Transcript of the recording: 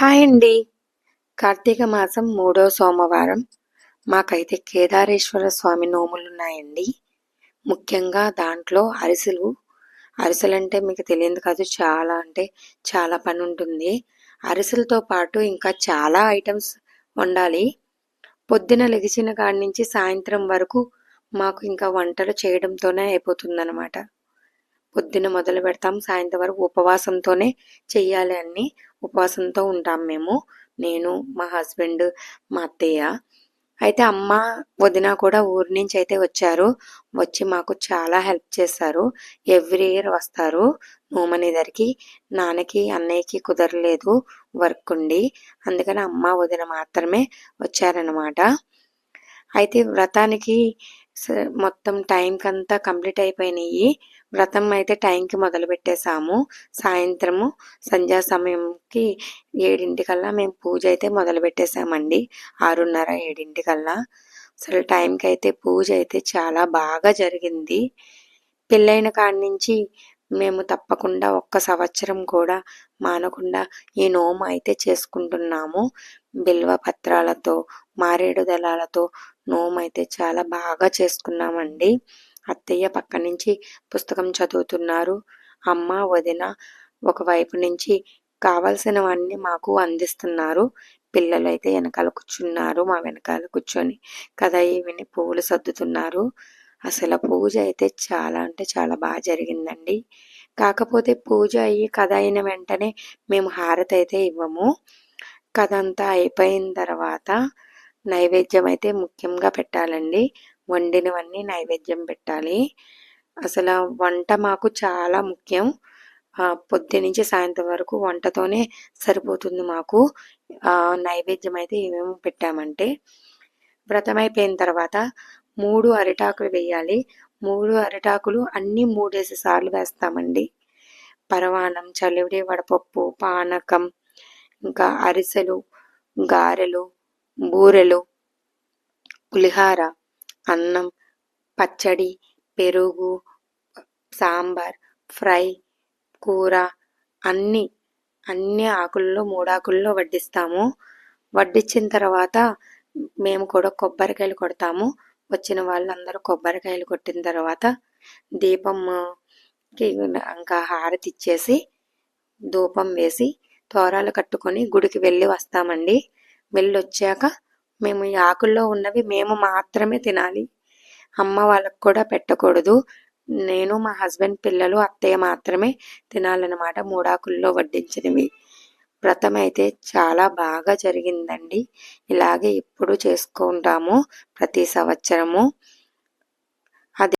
Hi అండి. కార్తీక మాసం మూడో సోమవారం. మాకైతే కేదారేశ్వర స్వామి నోములు ఉన్నాయండి ముఖ్యంగా దాంట్లో అరిసెలు. అరిసెలు అంటే మీకు తెలియదు కాదు చాలా అంటే చాలా పని ఉంటుంది. అరిసెలతో పాటు ఇంకా చాలా ఐటమ్స్ వండాలి. పొద్దున లెగిసిన కాడి నుంచి సాయంత్రం వరకు మాకు ఇంకా వంటలు చేయడంతోనే అయిపోతుందన్నమాట. పొద్దున మొదలు పెడతాం. సాయంత్రం వరకు ఉపవాసంతోనే చెయ్యాలి అన్ని. ఉపవాసంతో ఉంటాం మేము. నేను మా హస్బెండ్ మా అత్తయ్య. అయితే అమ్మ వదిన కూడా ఊరి నుంచి అయితే వచ్చారు. వచ్చి మాకు చాలా హెల్ప్ చేస్తారు. ఎవ్రీ ఇయర్ వస్తారు. నోమనేదరికి నాన్నకి అన్నయ్యకి కుదరలేదు వర్క్ ఉండి. అందుకని అమ్మ వదిన మాత్రమే వచ్చారనమాట అయితే వ్రతానికి మొత్తం టైంకి అంతా కంప్లీట్ అయిపోయినాయి. వ్రతం అయితే టైంకి మొదలు పెట్టేశాము. సాయంత్రము సంధ్యా సమయంకి ఏడింటికల్లా మేము పూజ అయితే మొదలు పెట్టేశామండి. ఆరున్నర ఏడింటికల్లా. అసలు టైంకి అయితే పూజ అయితే చాలా బాగా జరిగింది. పెళ్ళైన కాడి నుంచి మేము తప్పకుండా ఒక్క సంవత్సరం కూడా మానకుండా ఈ నోము అయితే చేసుకుంటున్నాము. బిల్వ పత్రాలతో మారేడు దళాలతో నోము అయితే చాలా బాగా చేసుకున్నామండి. అత్తయ్య పక్క నుంచి పుస్తకం చదువుతున్నారు. అమ్మ వదిన ఒకవైపు నుంచి కావలసినవన్నీ మాకు అందిస్తున్నారు. పిల్లలు అయితే వెనకాల కూర్చున్నారు మా వెనకాల కూర్చొని కథ విని పువ్వులు సర్దుతున్నారు. అసలు పూజ అయితే చాలా అంటే చాలా బాగా జరిగిందండి. కాకపోతే పూజ అయ్యి కథ అయిన వెంటనే మేము హారతి అయితే ఇవ్వము. కథ అంతా అయిపోయిన తర్వాత నైవేద్యం అయితే ముఖ్యంగా పెట్టాలండి. వండినవన్నీ నైవేద్యం పెట్టాలి. అసలు వంట మాకు చాలా ముఖ్యం. పొద్దు నుంచి సాయంత్రం వరకు వంటతోనే సరిపోతుంది మాకు. నైవేద్యం అయితే ఏమేమి పెట్టామంటే వ్రతం అయిపోయిన తర్వాత మూడు అరిటాకులు వేయాలి. మూడు అరిటాకులు అన్నీ మూడేసి సార్లు వేస్తామండి. పరవానం చలివిడి వడపప్పు పానకం ఇంకా అరిసెలు గారెలు బూరెలు పులిహార అన్నం పచ్చడి పెరుగు సాంబార్ ఫ్రై కూర అన్నీ అన్ని ఆకుల్లో మూడాకుల్లో వడ్డిస్తాము. వడ్డించిన తర్వాత మేము కూడా కొబ్బరికాయలు కొడతాము. వచ్చిన వాళ్ళందరూ కొబ్బరికాయలు కొట్టిన తర్వాత దీపంకి ఇంకా హారతి ఇచ్చేసి ధూపం వేసి తోరాలు కట్టుకొని గుడికి వెళ్ళి వస్తామండి. వెళ్ళి వచ్చాక మేము ఈ ఆకుల్లో ఉన్నవి మేము మాత్రమే తినాలి. అమ్మ వాళ్ళకు కూడా పెట్టకూడదు. నేను మా హస్బెండ్ పిల్లలు అత్తయ్య మాత్రమే తినాలన్నమాట. మూడాకుల్లో వడ్డించినవి. వ్రతం అయితే చాలా బాగా జరిగిందండి. ఇలాగే ఇప్పుడు చేసుకుంటాము ప్రతి సంవత్సరము.